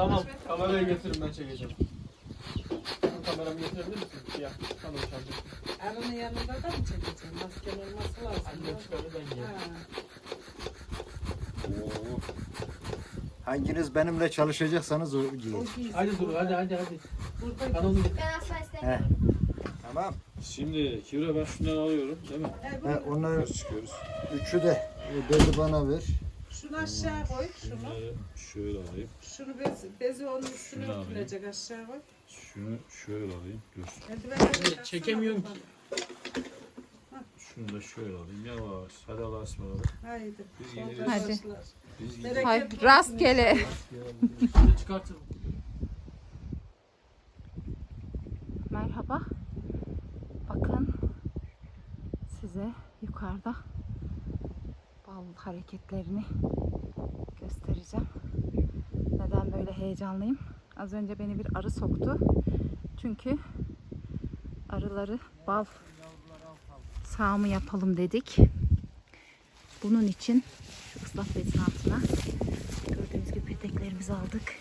Tamam. Kamerayı getirin ben çekeceğim. Şu kameramı getirebilir misin? Ya. Tamam şarjı. Arının yanında da mı çekeceğim? Masken olması lazım. Anne çıkarı ben gelirim. Ha. Oo. Hanginiz benimle çalışacaksanız o O giyin. giysi Hadi dur hadi hadi hadi. Burada getir. Ben asla He. istemiyorum. Tamam. Şimdi Kibra ben şundan alıyorum değil mi? He, He, böyle. onlar Yukarı çıkıyoruz. üçü de e, bana ver. Şunu aşağı koy. Şunu. Şunları şöyle alayım. Şunu bez, bezi onun üstüne Şunu alayım. örtülecek aşağı koy. Şunu şöyle alayım. Dur. Eldivenleri taksana Çekemiyorum bakalım. Şunu da şöyle alayım. Yavaş. Hadi Allah'a ısmarladık. Haydi. Biz gideriz. Hadi. Biz gidelim. Bereket Hay olsun rastgele. Şimdi çıkartın. Merhaba. Bakın size yukarıda hareketlerini göstereceğim. Neden böyle heyecanlıyım? Az önce beni bir arı soktu. Çünkü arıları bal sağımı yapalım dedik. Bunun için şu ıslak bezin altına gördüğünüz gibi peteklerimizi aldık.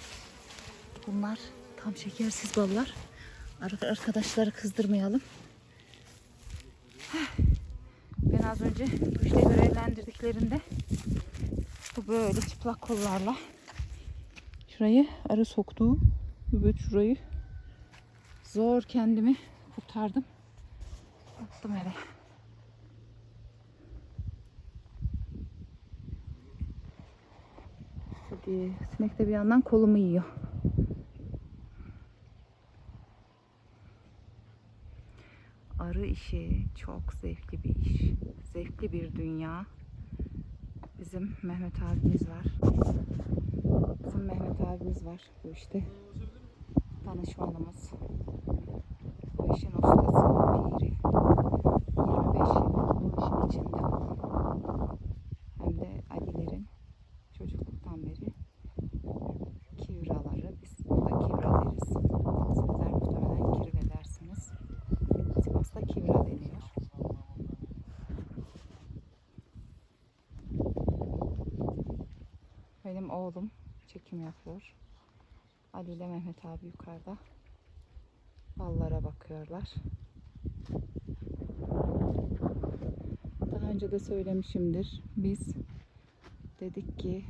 Bunlar tam şekersiz ballar. Ar- Arkadaşları kızdırmayalım. Heh. Az önce bu işte görevlendirdiklerinde bu böyle çıplak kollarla şurayı arı soktuğu evet şurayı zor kendimi kurtardım. Attım eve. Hadi sinek de bir yandan kolumu yiyor. Arı işi çok zevkli bir iş. Zevkli bir dünya. Bizim Mehmet abimiz var. Bizim Mehmet abimiz var bu işte. Danışmanımız. Bu işin ustası, piri. Çekim yapıyor. Ali ile Mehmet abi yukarıda. Ballara bakıyorlar. Daha önce de söylemişimdir. Biz dedik ki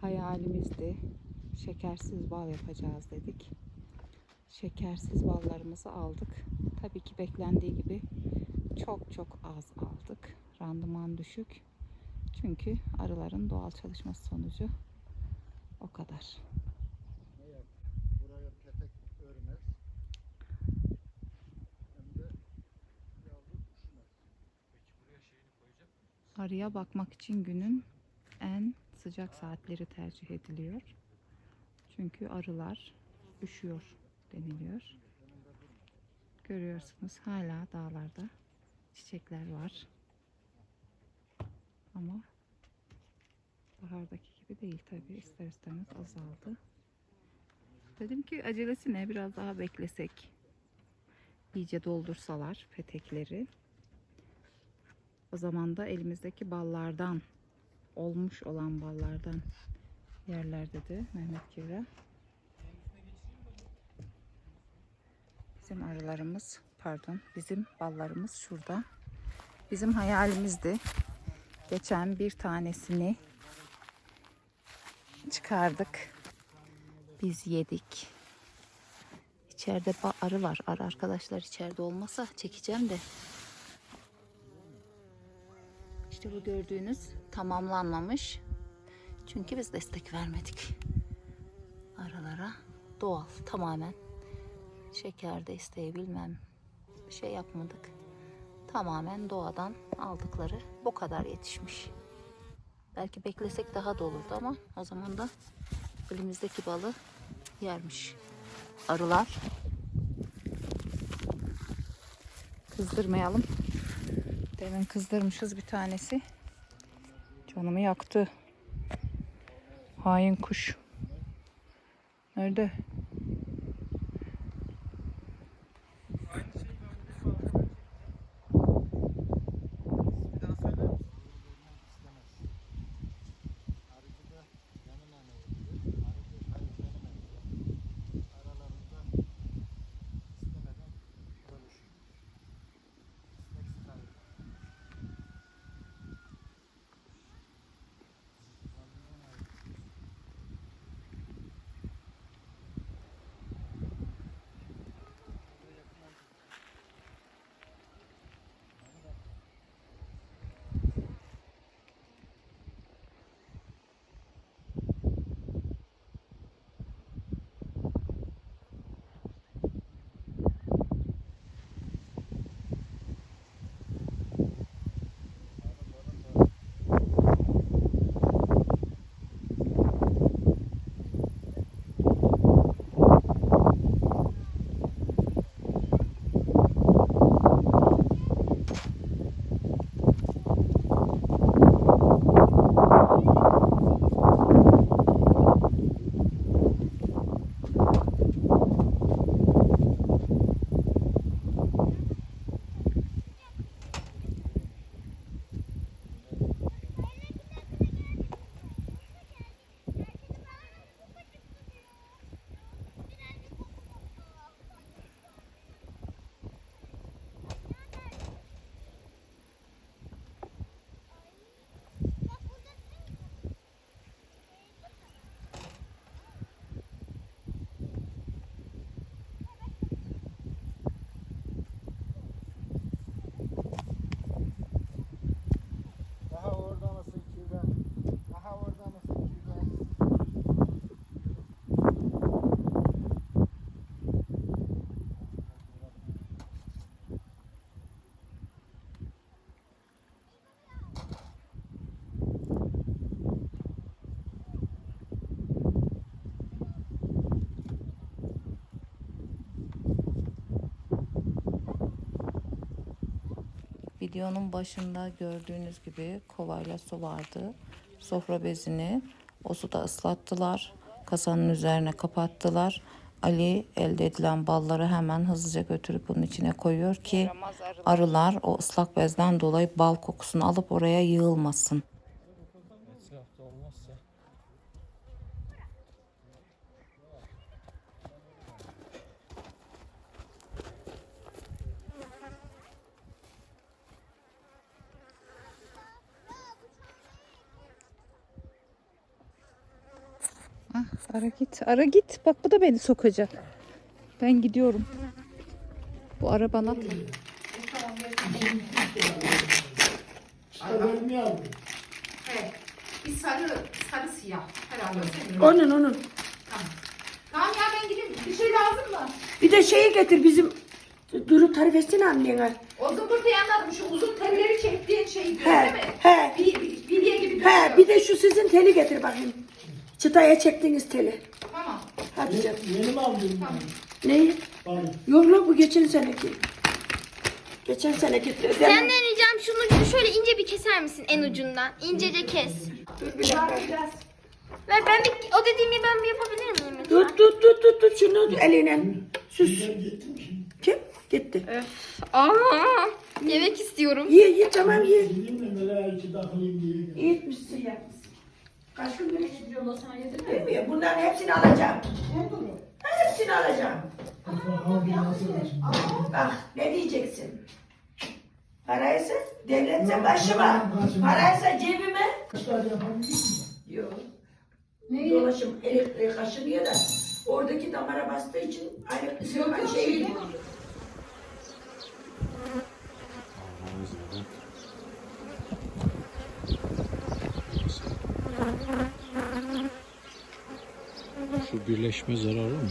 hayalimizdi. Şekersiz bal yapacağız dedik şekersiz ballarımızı aldık. Tabii ki beklendiği gibi çok çok az aldık. Randıman düşük. Çünkü arıların doğal çalışması sonucu o kadar. Buraya petek örmez. Hem de yavru düşmez. Arıya bakmak için günün en sıcak saatleri tercih ediliyor. Çünkü arılar üşüyor deniliyor. Görüyorsunuz hala dağlarda çiçekler var. Ama bahardaki gibi değil tabii ister istemez azaldı. Dedim ki acelesi ne biraz daha beklesek. İyice doldursalar petekleri. O zaman da elimizdeki ballardan olmuş olan ballardan yerler dedi Mehmet Kivra. Bizim arılarımız pardon bizim ballarımız şurada. Bizim hayalimizdi. Geçen bir tanesini çıkardık. Biz yedik. İçeride arı var. Arı arkadaşlar içeride olmasa çekeceğim de. İşte bu gördüğünüz tamamlanmamış. Çünkü biz destek vermedik. Arılara doğal tamamen şeker desteği bilmem şey yapmadık. Tamamen doğadan aldıkları bu kadar yetişmiş. Belki beklesek daha da olurdu ama o zaman da elimizdeki balı yermiş. Arılar. Kızdırmayalım. Demin kızdırmışız bir tanesi. Canımı yaktı. Hain kuş. Nerede? Videonun başında gördüğünüz gibi kovayla su vardı. Sofra bezini o suda ıslattılar. Kasanın üzerine kapattılar. Ali elde edilen balları hemen hızlıca götürüp bunun içine koyuyor ki arılar o ıslak bezden dolayı bal kokusunu alıp oraya yığılmasın. Ara git, ara git. Bak bu da beni sokacak. Ben gidiyorum. Bu ara bana Bir sarı, sarı siyah herhalde. Onun onun. Tamam ya ben gideyim. Bir şey lazım mı? Bir de şeyi getir bizim Duru tarif etsene annene. O zımbırtıyı anladım. Şu uzun telleri çektiğin şey diyor He, değil mi? he. Bir, bir, bilye gibi duruyor. He bir de şu sizin teli getir bakayım. Çıtaya çektiğiniz teli. Tamam. Hadi canım. Yeni mi aldın? Tamam. Neyi? Tamam. Yok lan bu geçen seneki. Geçen seneki. Senden ricam şunu şöyle ince bir keser misin en ucundan? İncece kes. Dur bir dakika. Ver ben bir, o dediğimi ben bir yapabilir miyim? Tut tut tut tut tut şunu eline. Süs. Kim? Gitti. Aa, yemek istiyorum. Ye ye tamam ye. İyi etmişsin yapmışsın. Kaç gün güneş gidiyor sana yedirmiyor mu? Bunların hepsini alacağım. Hepsini alacağım. Bak ne diyeceksin? Paraysa devletse başıma. Paraysa cebime. Yok. Dolaşım elektriğe kaşınıyor da oradaki damara bastığı için ayrı ısırma şeyi bozuldu. Şu birleşme zararı mı?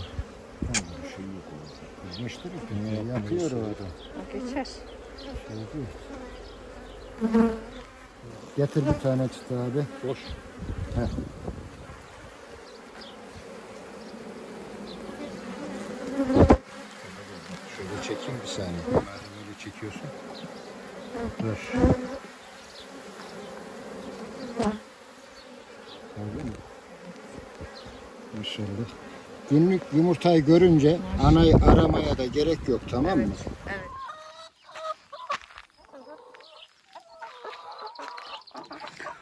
Yapıyor orada. geçer. Getir bir tane çıtı abi. Boş. Şöyle çekeyim bir saniye. Madem öyle çekiyorsun. Dur. Maşallah. Günlük yumurtayı görünce anayı aramaya da gerek yok tamam mı?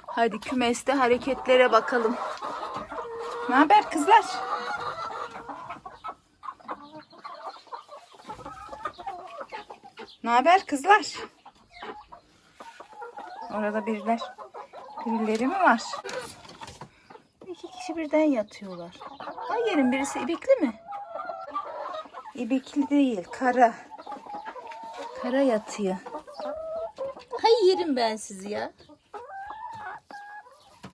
Hadi kümeste hareketlere bakalım. Ne haber kızlar? Ne haber kızlar? Orada biriler. Birileri mi var? İki birden yatıyorlar. Hayırın birisi ibikli mi? İbikli değil, kara. Kara yatıyor. Hay yerim ben sizi ya.